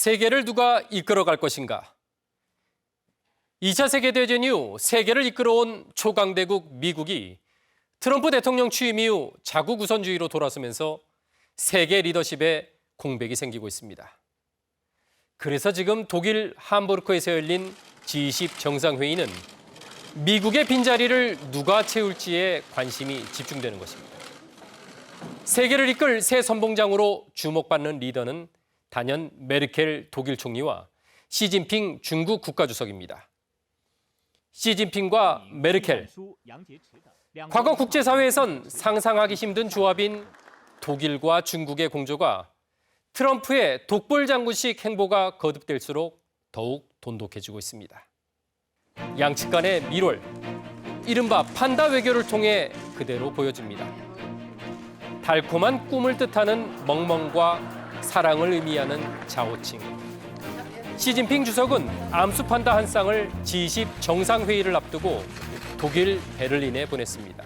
세계를 누가 이끌어갈 것인가? 2차 세계대전 이후 세계를 이끌어온 초강대국 미국이 트럼프 대통령 취임 이후 자국 우선주의로 돌아서면서 세계 리더십에 공백이 생기고 있습니다. 그래서 지금 독일 함부르크에서 열린 G20 정상회의는 미국의 빈자리를 누가 채울지에 관심이 집중되는 것입니다. 세계를 이끌 새 선봉장으로 주목받는 리더는 단연 메르켈 독일 총리와 시진핑 중국 국가주석입니다. 시진핑과 메르켈, 과거 국제사회에선 상상하기 힘든 조합인 독일과 중국의 공조가 트럼프의 독불 장군식 행보가 거듭될수록 더욱 돈독해지고 있습니다. 양측 간의 밀월, 이른바 판다 외교를 통해 그대로 보여집니다. 달콤한 꿈을 뜻하는 멍멍과 사랑을 의미하는 자오칭. 시진핑 주석은 암수 판다 한 쌍을 G20 정상회의를 앞두고 독일 베를린에 보냈습니다.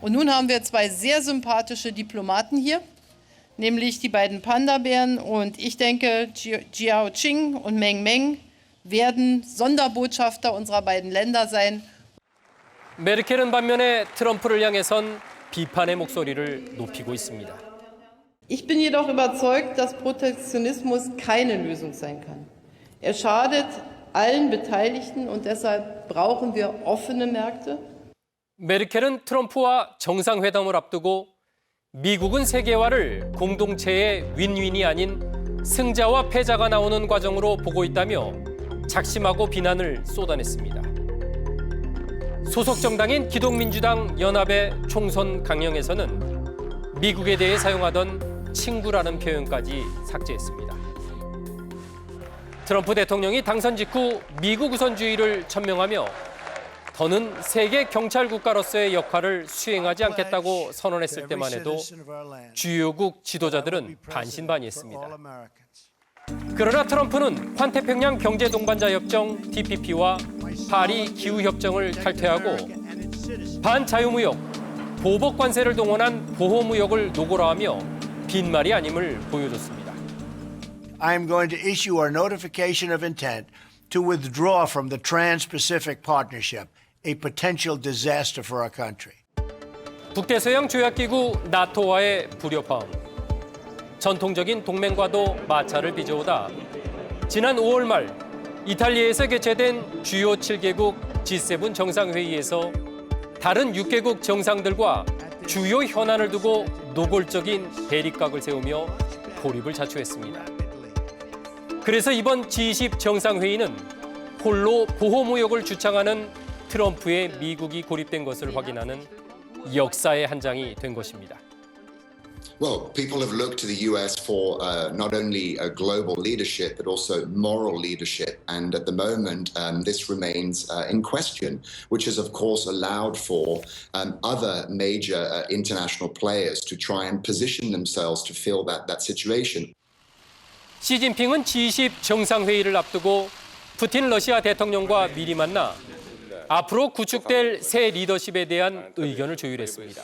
Und nun haben wir zwei sehr sympathische Diplomaten hier, nämlich die beiden Panda-Bären. Und ich denke, Ji- Jiao Qing und Meng Meng werden Sonderbotschafter unserer beiden Länder sein. 메르켈은 반면에 트럼프를 향해선 비판의 목소리를 높이고 있습니다. Ich bin jedoch überzeugt, dass Protektionismus keine Lösung sein kann. Er schadet allen Beteiligten und deshalb brauchen wir offene Märkte. 메르켈은 트럼프와 정상회담을 앞두고 미국은 세계화를 공동체의 윈윈이 아닌 승자와 패자가 나오는 과정으로 보고 있다며 작심하고 비난을 쏟아냈습니다. 소속 정당인 기독민주당 연합의 총선 강령에서는 미국에 대해 사용하던 친구라는 표현까지 삭제했습니다. 트럼프 대통령이 당선 직후 미국 우선주의를 천명하며 더는 세계 경찰 국가로서의 역할을 수행하지 않겠다고 선언했을 때만 해도 주요국 지도자들은 반신반의했습니다. 그러나 트럼프는 환태평양 경제 동반자 협정 TPP와 파리 기후 협정을 탈퇴하고 반자유무역, 보복 관세를 동원한 보호무역을 노골화하며 빈말이 아님을 보여줬습니다. I am going to issue our notification of intent to withdraw from the Trans Pacific Partnership, a potential disaster for our country. 북대서양 조약기구 나토와의 불협화음, 전통적인 동맹과도 마찰을 빚어오다 지난 5월 말 이탈리아에서 개최된 주요 7개국 G7 정상회의에서 다른 6개국 정상들과 주요 현안을 두고 노골적인 대립각을 세우며 고립을 자초했습니다. 그래서 이번 G20 정상회의는 홀로 보호무역을 주창하는 트럼프의 미국이 고립된 것을 확인하는 역사의 한 장이 된 것입니다. Well, people have looked to the US for uh, not only a global leadership, but also moral leadership. And at the moment, um, this remains uh, in question, which has, of course, allowed for um, other major uh, international players to try and position themselves to fill that, that situation. 시진핑은 G20 정상회의를 앞두고 푸틴 러시아 대통령과 미리 만나 앞으로 구축될 새 리더십에 대한 의견을 조율했습니다.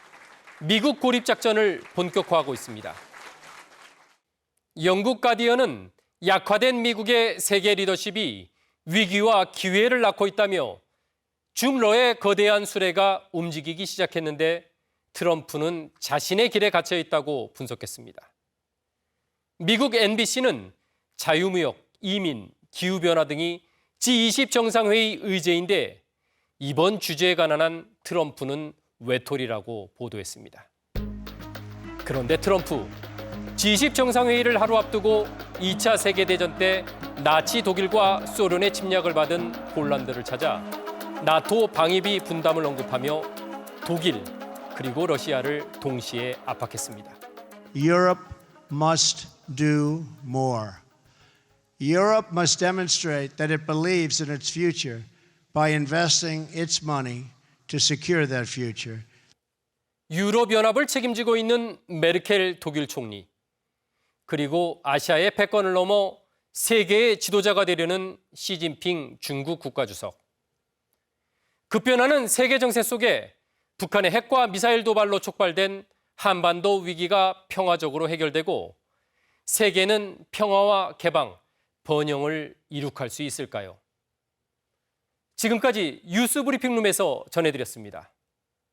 미국 고립 작전을 본격화하고 있습니다. 영국 가디언은 약화된 미국의 세계 리더십이 위기와 기회를 낳고 있다며 중러의 거대한 수레가 움직이기 시작했는데 트럼프는 자신의 길에 갇혀 있다고 분석했습니다. 미국 NBC는 자유무역, 이민, 기후변화 등이 G20 정상회의 의제인데 이번 주제에 관한 트럼프는 외톨이라고 보도했습니다. 그런데 트럼프 G20 정상회의를 하루 앞두고 2차 세계대전 때 나치 독일과 소련의 침략을 받은 폴란드를 찾아 나토 방위비 분담을 언급하며 독일 그리고 러시아를 동시에 압박했습니다. Europe must do more. Europe must demonstrate that it believes in its future by investing its money to secure that future. 유럽 연합을 책임지고 있는 메르켈 독일 총리 그리고 아시아의 패권을 넘어 세계의 지도자가 되려는 시진핑 중국 국가주석. 급변하는 세계 정세 속에 북한의 핵과 미사일 도발로 촉발된 한반도 위기가 평화적으로 해결되고 세계는 평화와 개방, 번영을 이룩할 수 있을까요? 지금까지 뉴스 브리핑룸에서 전해드렸습니다.